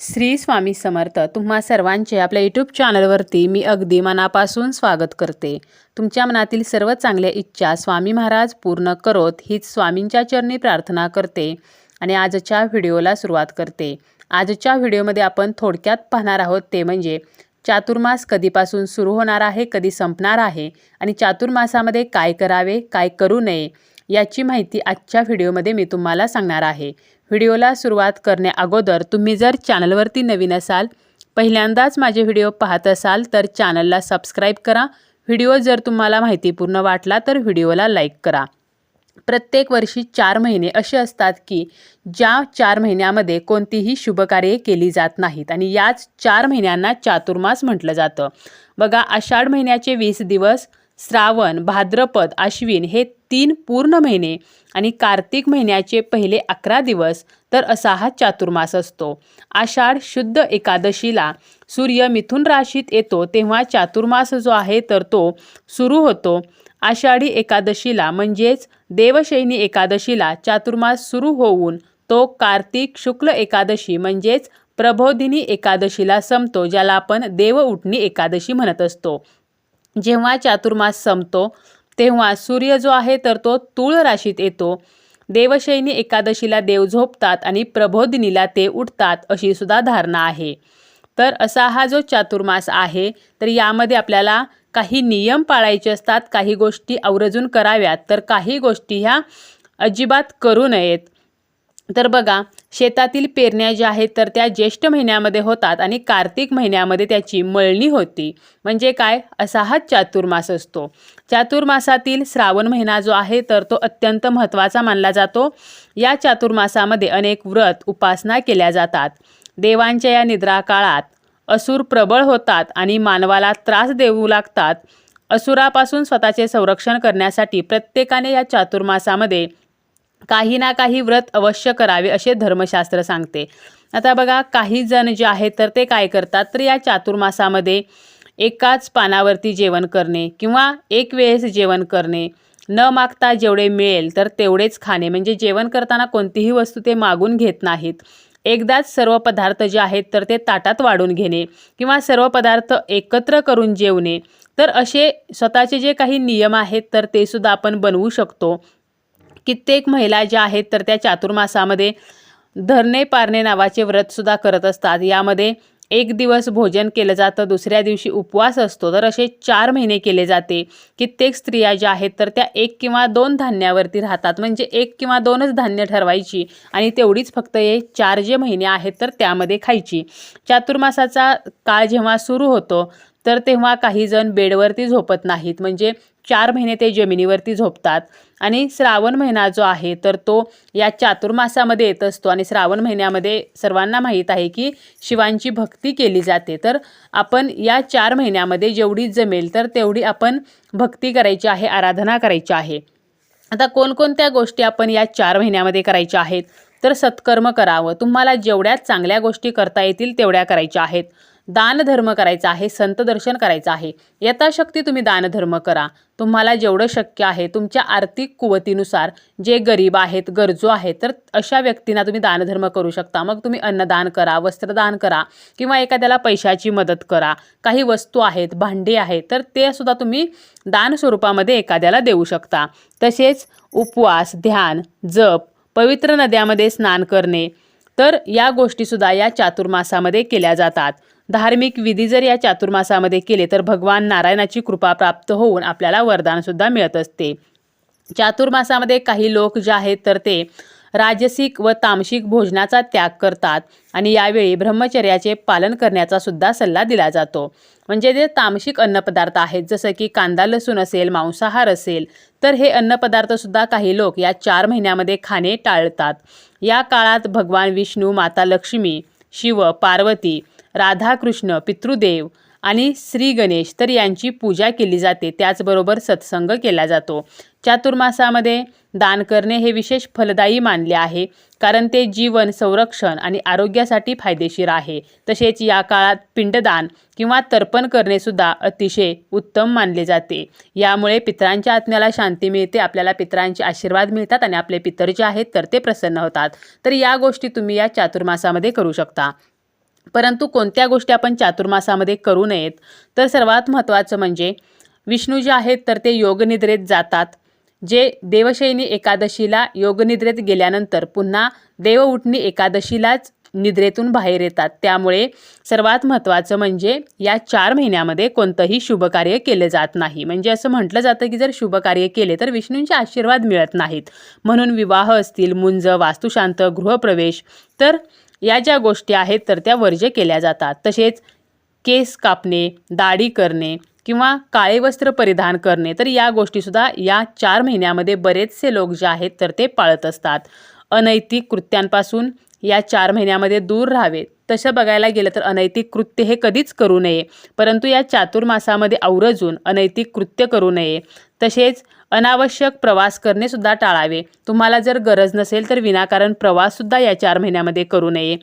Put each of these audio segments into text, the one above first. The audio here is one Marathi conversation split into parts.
श्री स्वामी समर्थ तुम्हा सर्वांचे आपल्या यूट्यूब चॅनलवरती मी अगदी मनापासून स्वागत करते. तुमच्या मनातील सर्व चांगल्या इच्छा स्वामी महाराज पूर्ण करोत हीच स्वामींच्या चरणी प्रार्थना करते आणि आजच्या व्हिडिओला सुरुवात करते. आजच्या व्हिडिओमध्ये आपण थोडक्यात पाहणार आहोत ते म्हणजे चातुर्मास कधीपासून सुरू होणार आहे कधी संपणार आहे आणि चातुर्मासामध्ये काय करावे काय करू नये. याची माहिती आजच्या व्हिडिओमध्ये मी तुम्हाला सांगणार आहे. व्हिडिओला सुरुवात करण्याअगोदर तुम्ही जर चॅनलवरती नवीन असाल पहिल्यांदाच माझे व्हिडिओ पाहत असाल तर चॅनलला सबस्क्राईब करा. व्हिडिओ जर तुम्हाला माहितीपूर्ण वाटला तर व्हिडिओला लाईक करा. प्रत्येक वर्षी चार महिने असे असतात की ज्या चार महिन्यामध्ये कोणतीही शुभकार्ये केली जात नाहीत आणि याच चार महिन्यांना चातुर्मास म्हटलं जातं. बघा आषाढ महिन्याचे वीस दिवस श्रावण भाद्रपद आश्विन हे तीन पूर्ण महिने आणि कार्तिक महिन्याचे पहिले अकरा दिवस तर असा हा चातुर्मास असतो. आषाढ शुद्ध एकादशीला सूर्य मिथुन राशीत येतो तेव्हा चातुर्मास जो आहे तर तो सुरू होतो. आषाढी एकादशीला म्हणजेच देवशैनी एकादशीला चातुर्मास सुरू होऊन तो कार्तिक शुक्ल एकादशी म्हणजेच प्रबोधिनी एकादशीला संपतो ज्याला आपण देव उठणी एकादशी म्हणत असतो. जेव्हा चातुर्मास संपतो तेव्हा सूर्य जो आहे तर तो तूळ राशीत येतो. देवशैनी एकादशीला देव झोपतात आणि प्रबोधिनीला ते उठतात अशी सुद्धा धारणा आहे. तर असा हा जो चातुर्मास आहे तर यामध्ये आपल्याला काही नियम पाळायचे असतात काही गोष्टी आवर्जून कराव्यात तर काही गोष्टी ह्या अजिबात करू नयेत. तर बघा शेतातील पेरण्या ज्या आहेत तर त्या ज्येष्ठ महिन्यामध्ये होतात आणि कार्तिक महिन्यामध्ये त्याची मळणी होती. म्हणजे काय? असा हा चातुर्मास असतो. चातुर्मासातील श्रावण महिना जो आहे तर तो अत्यंत महत्त्वाचा मानला जातो. या चातुर्मासामध्ये अनेक व्रत उपासना केल्या जातात. देवांच्या या निद्रा काळात असुर प्रबळ होतात आणि मानवाला त्रास देऊ लागतात. असुरापासून स्वतःचे संरक्षण करण्यासाठी प्रत्येकाने या चातुर्मासामध्ये काही ना काही व्रत अवश्य करावे असे धर्मशास्त्र सांगते. आता बघा काही जण जे आहेत तर ते काय करतात? तर या चातुर्मासामध्ये एकाच पानावरती जेवण करणे किंवा एक वेळेस जेवण करणे. न मागता जेवढे मिळेल तर तेवढेच खाणे. म्हणजे जेवण करताना कोणतीही वस्तू ते मागून घेत नाहीत. एकदाच सर्व पदार्थ जे आहेत तर ते ताटात वाढून घेणे किंवा सर्व पदार्थ एकत्र करून जेवणे. तर असे स्वतःचे जे काही नियम आहेत तर ते सुद्धा आपण बनवू शकतो. कित्येक महिला ज्या आहेत तर त्या चातुर्मासामध्ये धरणे पारणे नावाचे व्रतसुद्धा करत असतात. यामध्ये एक दिवस भोजन केलं जातं दुसऱ्या दिवशी उपवास असतो. तर असे चार महिने केले जाते. कित्येक स्त्रिया ज्या आहेत तर त्या एक किंवा दोन धान्यावरती राहतात. म्हणजे एक किंवा दोनच धान्य ठरवायची आणि तेवढीच फक्त हे चार जे महिने आहेत तर त्यामध्ये खायची. चातुर्मासाचा काळ जेव्हा सुरू होतो तर तेव्हा काही जण बेडवरती झोपत नाहीत. म्हणजे चार महिने ते जमिनीवरती झोपतात. आणि श्रावण महिना जो आहे तर तो या चातुर्मासामध्ये येत असतो. आणि श्रावण महिन्यामध्ये सर्वांना माहीत आहे की शिवांची भक्ती केली जाते. तर आपण या चार महिन्यामध्ये जेवढी जमेल तर तेवढी आपण भक्ती करायची आहे आराधना करायची आहे. आता कोणकोणत्या गोष्टी आपण या चार महिन्यामध्ये करायच्या आहेत? तर सत्कर्म करावं. तुम्हाला जेवढ्या चांगल्या गोष्टी करता येतील तेवढ्या करायच्या आहेत. दानधर्म करायचा आहे संत दर्शन करायचं आहे. यथाशक्ती तुम्ही दानधर्म करा. तुम्हाला जेवढं शक्य आहे तुमच्या आर्थिक कुवतीनुसार जे गरीब आहेत गरजू आहेत तर अशा व्यक्तींना तुम्ही दानधर्म करू शकता. मग तुम्ही अन्नदान करा वस्त्रदान करा किंवा एखाद्याला पैशाची मदत करा. काही वस्तू आहेत भांडी आहेत तर ते सुद्धा तुम्ही दान स्वरूपामध्ये एखाद्याला देऊ शकता. तसेच उपवास ध्यान जप पवित्र नद्यामध्ये स्नान करणे तर या गोष्टीसुद्धा या चातुर्मासामध्ये केल्या जातात. धार्मिक विधी जर या चातुर्मासामध्ये केले तर भगवान नारायणाची कृपा प्राप्त होऊन आपल्याला वरदानसुद्धा मिळत असते. चातुर्मासामध्ये काही लोक जे आहेत तर ते राजसिक व तामसिक भोजनाचा त्याग करतात आणि यावेळी ब्रह्मचर्याचे पालन करण्याचा सुद्धा सल्ला दिला जातो. म्हणजे जे तामसिक अन्नपदार्थ आहेत जसं की कांदा लसूण असेल मांसाहार असेल तर हे अन्नपदार्थसुद्धा काही लोक या चार महिन्यामध्ये खाणे टाळतात. या काळात भगवान विष्णू माता लक्ष्मी शिव पार्वती राधाकृष्ण पितृदेव आणि श्री गणेश तर यांची पूजा केली जाते. त्याचबरोबर सत्संग केला जातो. चातुर्मासामध्ये दान करणे हे विशेष फलदायी मानले आहे कारण ते जीवन संरक्षण आणि आरोग्यासाठी फायदेशीर आहे. तसेच या काळात पिंडदान किंवा तर्पण करणेसुद्धा अतिशय उत्तम मानले जाते. यामुळे पितरांच्या आत्म्याला शांती मिळते आपल्याला पितरांचे आशीर्वाद मिळतात आणि आपले पितर जे आहेत तर ते प्रसन्न होतात. तर या गोष्टी तुम्ही या चातुर्मासामध्ये करू शकता. परंतु कोणत्या गोष्टी आपण चातुर्मासामध्ये करू नयेत? तर सर्वात महत्त्वाचं म्हणजे विष्णू जे आहेत तर ते योगनिद्रेत जातात. जे देवशयनी एकादशीला योगनिद्रेत गेल्यानंतर पुन्हा देवउठणी एकादशीलाच निद्रेतून बाहेर येतात. त्यामुळे सर्वात महत्त्वाचं म्हणजे या चार महिन्यामध्ये कोणतंही शुभकार्य केलं जात नाही. म्हणजे असं म्हटलं जातं की जर शुभकार्य केले तर विष्णूंचे आशीर्वाद मिळत नाहीत. म्हणून विवाह असतील मुंज वास्तुशांत गृहप्रवेश तर या ज्या गोष्टी आहेत तर त्या वर्ज्य केल्या जातात. तसेच केस कापणे दाढी करणे किंवा काळे वस्त्र परिधान करणे तर या गोष्टीसुद्धा या चार महिन्यामध्ये बरेचसे लोक जे आहेत तर ते पाळत असतात. अनैतिक कृत्यांपासून या चार महिन्यामध्ये दूर राहावे. तसं बघायला गेलं तर अनैतिक कृत्य हे कधीच करू नये. परंतु या चातुर्मासामध्ये आवर्जून अनैतिक कृत्य करू नये. तसेच अनावश्यक प्रवास करणे सुद्धा टाळावे. तुम्हाला जर गरज नसेल तर विनाकारण प्रवाससुद्धा या चार महिन्यामध्ये करू नये.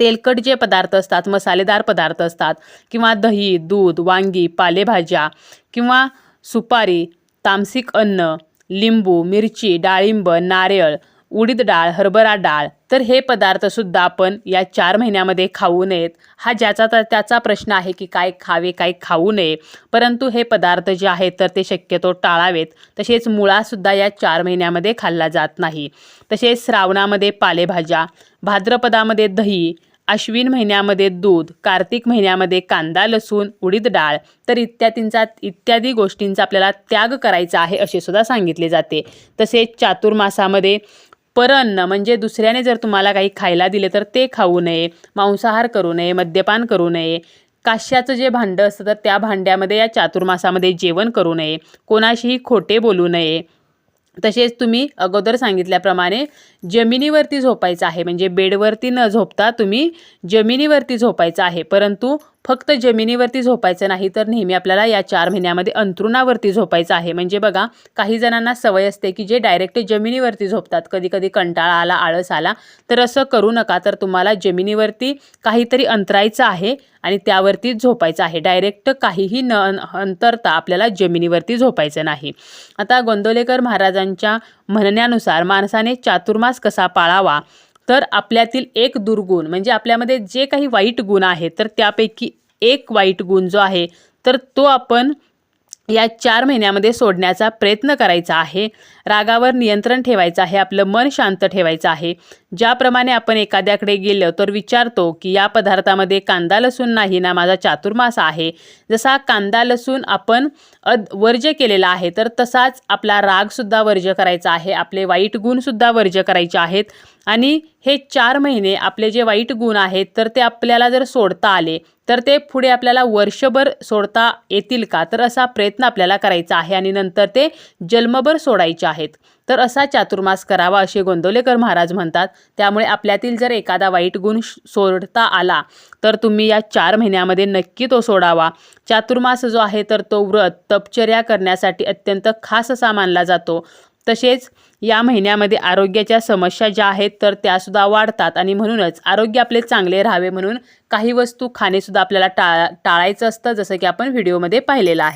तेलकट जे पदार्थ असतात मसालेदार पदार्थ असतात किंवा दही दूध वांगी पालेभाज्या किंवा सुपारी तामसिक अन्न लिंबू मिरची डाळिंब नारळ उडीद डाळ हरभरा डाळ तर हे पदार्थसुद्धा आपण या चार महिन्यामध्ये खाऊ नयेत. हा ज्याचा तर त्याचा प्रश्न आहे की काय खावे काय खाऊ नये. परंतु हे पदार्थ जे आहेत तर ते शक्यतो टाळावेत. तसेच मुळासुद्धा या चार महिन्यामध्ये खाल्ला जात नाही. तसेच श्रावणामध्ये पालेभाज्या भाद्रपदामध्ये दही आश्विन महिन्यामध्ये दूध कार्तिक महिन्यामध्ये कांदा लसूण उडीद डाळ तर इत्यादींचा इत्यादी गोष्टींचा आपल्याला त्याग करायचा आहे असे सुद्धा सांगितले जाते. तसेच चातुर्मासामध्ये परअन्न म्हणजे दुसऱ्याने जर तुम्हाला काही खायला दिले तर ते खाऊ नये मांसाहार करू नये मद्यपान करू नये. काश्याचं जे भांडं असतं तर त्या भांड्यामध्ये या चातुर्मासामध्ये जेवण करू नये. कोणाशीही खोटे बोलू नये. तसेच तुम्ही अगोदर सांगितल्याप्रमाणे जमिनीवरती झोपायचं आहे म्हणजे बेडवरती न झोपता तुम्ही जमिनीवरती झोपायचं आहे. परंतु फक्त जमिनीवरती झोपायचं नाही तर नेहमी आपल्याला या चार महिन्यामध्ये अंथरुणावरती झोपायचं आहे. म्हणजे बघा काही जणांना सवय असते की जे डायरेक्ट जमिनीवरती झोपतात. कधी कधी कंटाळा आला आळस आला तर असं करू नका. तर तुम्हाला जमिनीवरती काहीतरी अंतरायचं आहे आणि त्यावरती झोपायचं आहे. डायरेक्ट काहीही न अंतरता आपल्याला जमिनीवरती झोपायचं नाही. आता गोंदवलेकर महाराजांच्या म्हणण्यानुसार माणसाने चातुर्मास कसा पाळावा? तर आपल्यातील एक दुर्गुण म्हणजे आपल्यामध्ये जे काही वाईट गुण आहेत तर त्यापैकी एक वाईट गुण जो आहे तर तो आपण या चार महिन्यामध्ये सोडण्याचा प्रयत्न करायचा आहे. रागावर नियंत्रण ठेवायचं आहे आपलं मन शांत ठेवायचं आहे. ज्याप्रमाणे आपण एखाद्याकडे गेलो तर विचारतो की या पदार्थामध्ये कांदा लसूण नाही ना माझा चातुर्मास आहे. जसा कांदा लसूण आपण अद वर्ज्य केलेला आहे तर तसाच आपला रागसुद्धा वर्ज्य करायचा आहे. आपले वाईट गुणसुद्धा वर्ज्य करायचे आहेत. आणि हे चार महिने आपले जे वाईट गुण आहेत तर ते आपल्याला जर सोडता आले तर ते पुढे आपल्याला वर्षभर सोडता येतील का? तर असा प्रयत्न आपल्याला करायचा आहे आणि नंतर ते जन्मभर सोडायचे आहेत. तर असा चातुर्मास करावा असे गोंदवलेकर महाराज म्हणतात. त्यामुळे आपल्यातील जर एखादा वाईट गुण सोडता आला तर तुम्ही या चार महिन्यामध्ये नक्की तो सोडावा. चातुर्मास जो आहे तर तो व्रत तपचर्या करण्यासाठी अत्यंत खास असा मानला जातो. तसेच या महिन्यामध्ये आरोग्याच्या समस्या ज्या आहेत तर त्यासुद्धा वाढतात. आणि म्हणूनच आरोग्य आपले चांगले राहावे म्हणून काही वस्तू खाणेसुद्धा आपल्याला टाळा टाळायचं असतं जसं की आपण व्हिडिओमध्ये पाहिलेलं आहे.